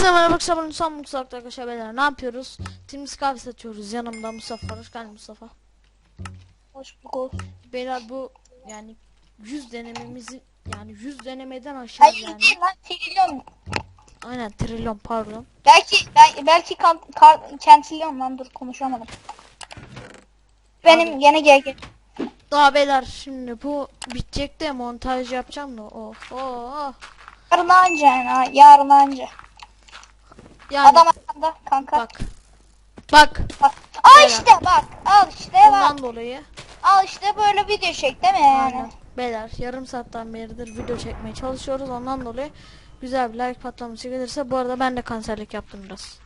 Arkadaşlar ben Hüsam Mutfak'ta arkadaşlar beyler ne yapıyoruz? Temiz kahve satıyoruz. Yanımda Mustafa var. Hoş geldin Mustafa. Hoş bulduk. Beyler bu yani 100 denememizi yani 100 denemeden aşağı Hayır yani. lan trilyon. Aynen trilyon pardon. Belki belki, belki kan, kar, kentilyon lan dur konuşamadım. Benim gene gel gel. Daha beyler şimdi bu bitecek de montaj yapacağım da of oh. Yarın anca yani yarın anca. Yani Adam arkanda kanka. bak. Bak Bak. Al işte bak. Al işte bak. bundan dolayı Al işte böyle video çek değil mi yani? Aynen. Beyler yarım saatten beridir video çekmeye çalışıyoruz. Ondan dolayı güzel bir like patlaması gelirse bu arada ben de kanserlik yaptım biraz.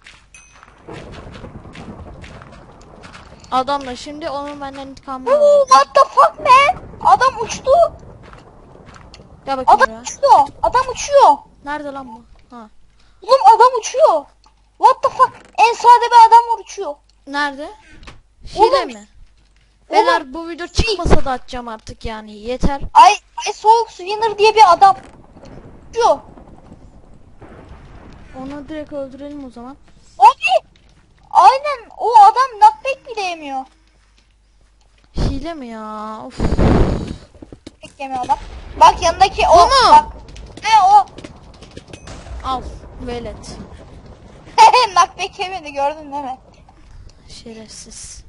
Adamla şimdi onun benden intikamını Oo, alacağım. what the fuck man? Adam uçtu. Gel bakayım Adam buraya. uçuyor. Adam uçuyor. Nerede lan bu? Ha. Oğlum adam uçuyor. What the fuck? En sade bir adam var uçuyor. Nerede? Hile Oğlum. mi? Beyler bu video çıkmasa da atacağım artık yani yeter. Ay, ay soğuk swinner diye bir adam. Uçuyor. Onu direkt öldürelim o zaman. Abi. Aynen o adam knockback bile yemiyor. Hile mi ya? Of. Knockback yemiyor adam. Bak yanındaki o. Bak. He o. Al. Velet. Knockback yemedi gördün değil mi? Şerefsiz.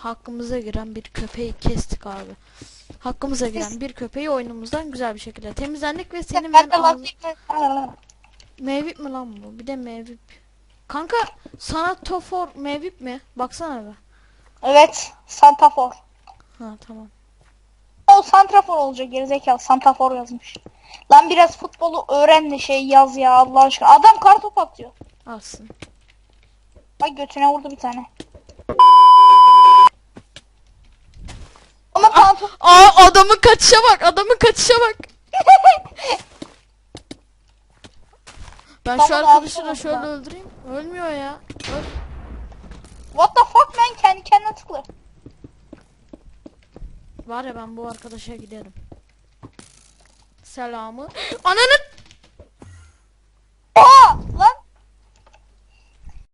Hakkımıza giren bir köpeği kestik abi. Hakkımıza giren bir köpeği oyunumuzdan güzel bir şekilde temizlendik ve senin ben ben ağzı... Mevip mi lan bu? Bir de mevip. Kanka sana tofor mevip mi? Baksana be. Evet. Santafor. Ha tamam. O santrafor olacak gerizekalı. Santafor yazmış. Lan biraz futbolu öğren de şey yaz ya Allah aşkına. Adam kartop atıyor. Alsın. Bak götüne vurdu bir tane. Ama kartop Aa adamın kaçışa bak. Adamın kaçışa bak. Ben şu Tamam, arkadaşı aldım da şöyle ben. öldüreyim. Ölmüyor ya. Öl. What the fuck man kendi kendine tıklı. Var ya ben bu arkadaşa giderim. Selamı. Ananı